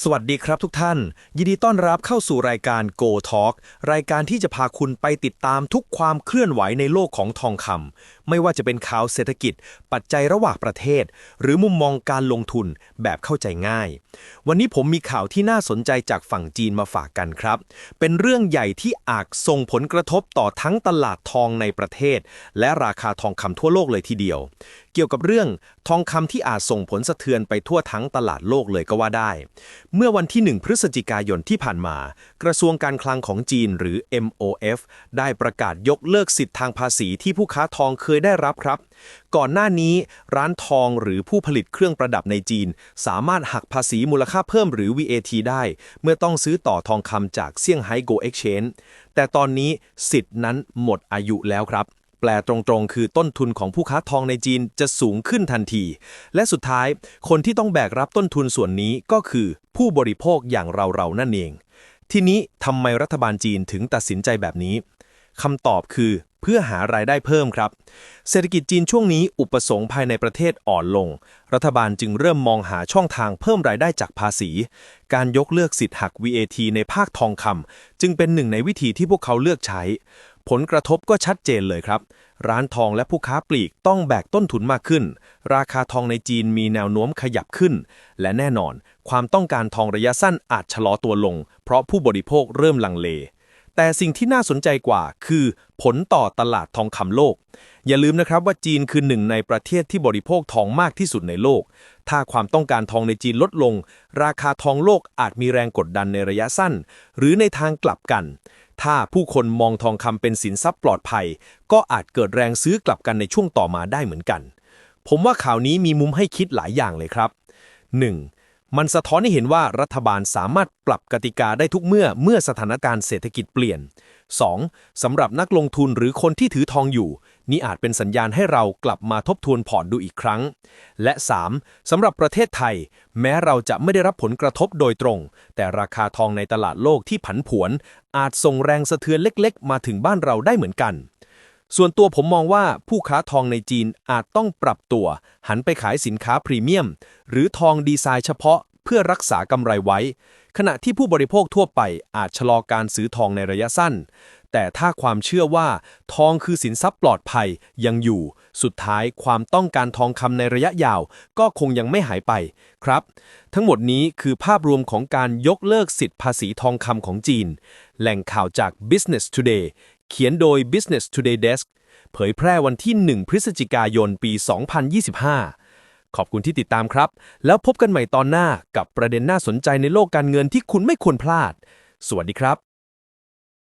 สวัสดีครับทุกท่าน ยินดีต้อนรับเข้าสู่รายการ Go Talk รายการที่จะพาคุณไปติดตามทุกความเคลื่อนไหวในโลกของทองคำไม่ว่าจะเป็นข่าวเศรษฐกิจ ปัจจัยระหว่างประเทศ หรือมุมมองการลงทุนแบบเข้าใจง่าย วันนี้ผมมีข่าวที่น่าสนใจจากฝั่งจีนมาฝากกันครับ เป็นเรื่องใหญ่ที่อาจส่งผลกระทบต่อทั้งตลาดทองในประเทศ และราคาทองคำทั่วโลกเลยทีเดียวเกี่ยวกับเรื่องทองคำที่อาจส่งผลสะเทือนไปทั่วทั้งตลาดโลกเลยก็ว่าได้ เมื่อวันที่ 1 พฤศจิกายนที่ผ่านมา กระทรวงการคลังของจีนหรือ MOF ได้ประกาศยกเลิกสิทธิทางภาษีที่ผู้ค้าทองเคยได้รับครับ ก่อนหน้านี้ร้านทองหรือผู้ผลิตเครื่องประดับในจีน สามารถหักภาษีมูลค่าเพิ่มหรือ VAT ได้ เมื่อต้องซื้อต่อทองคำจากเซี่ยงไฮ้โกเอ็กชแนนแต่ตอนนี้สิทธินั้นหมดอายุแล้วครับ แปลตรงๆ คือต้นทุนของผู้ค้าทองในจีนจะสูงขึ้นทันที และสุดท้ายคนที่ต้องแบกรับต้นทุนส่วนนี้ก็คือผู้บริโภคอย่างเราๆนั่นเอง ทีนี้ทำไมรัฐบาลจีนถึงตัดสินใจแบบนี้คำตอบคือเพื่อหารายได้เพิ่มครับ เศรษฐกิจจีนช่วงนี้อุปสงค์ภายในประเทศอ่อนลง รัฐบาลจึงเริ่มมองหาช่องทางเพิ่มรายได้จากภาษี การยกเลิกสิทธิ์หัก VAT ในภาคทองคำจึงเป็นหนึ่งในวิธีที่พวกเขาเลือกใช้ ผลกระทบก็ชัดเจนเลยครับ ร้านทองและผู้ค้าปลีกต้องแบกต้นทุนมากขึ้น ราคาทองในจีนมีแนวโน้มขยับขึ้น และแน่นอน ความต้องการทองระยะสั้นอาจชะลอตัวลง เพราะผู้บริโภคเริ่มลังเล แต่สิ่งที่น่าสนใจกว่าคือ ผลต่อตลาดทองคำโลก อย่าลืมนะครับว่าจีนคือหนึ่งในประเทศที่บริโภคทองมากที่สุดในโลก ถ้าความต้องการทองในจีนลดลง ราคาทองโลกอาจมีแรงกดดันในระยะสั้น หรือในทางกลับกัน ถ้าผู้คนมองทองคำเป็นสินทรัพย์ปลอดภัย ก็อาจเกิดแรงซื้อกลับกันในช่วงต่อมาได้เหมือนกัน ผมว่าข่าวนี้มีมุมให้คิดหลายอย่างเลยครับ 1. มันสะท้อนให้เห็นว่ารัฐบาลสามารถปรับกติกาได้ทุกเมื่อเมื่อสถานการณ์เศรษฐกิจเปลี่ยน 2. สำหรับนักลงทุนหรือคนที่ถือทองอยู่ นี่อาจเป็นสัญญาณให้เรากลับมาทบทวนพอร์ตดูอีกครั้ง และ 3. สำหรับประเทศไทย แม้เราจะไม่ได้รับผลกระทบโดยตรง แต่ราคาทองในตลาดโลกที่ผันผวน อาจส่งแรงสะเทือนเล็ก ๆ มาถึงบ้านเราได้เหมือนกัน ส่วนตัวผมมองว่าผู้ค้าทองในจีนอาจต้องปรับตัว หันไปขายสินค้าพรีเมียม หรือทองดีไซน์เฉพาะเพื่อรักษากำไรไว้ ขณะที่ผู้บริโภคทั่วไปอาจชะลอการซื้อทองในระยะสั้น แต่ถ้าความเชื่อว่า ทองคือสินทรัพย์ปลอดภัยยังอยู่ สุดท้ายความต้องการทองคำในระยะยาว ก็คงยังไม่หายไปครับ ทั้งหมดนี้คือภาพรวมของการยกเลิกสิทธิภาษีทองคำของจีน แหล่งข่าวจาก Business Today เขียนโดย Business Today Desk เผยแพร่วันที่ 1 พฤศจิกายนปี 2025 ขอบคุณที่ติดตามครับ แล้วพบกันใหม่ตอนหน้ากับประเด็นน่าสนใจในโลกการเงินที่คุณไม่ควรพลาด สวัสดีครับ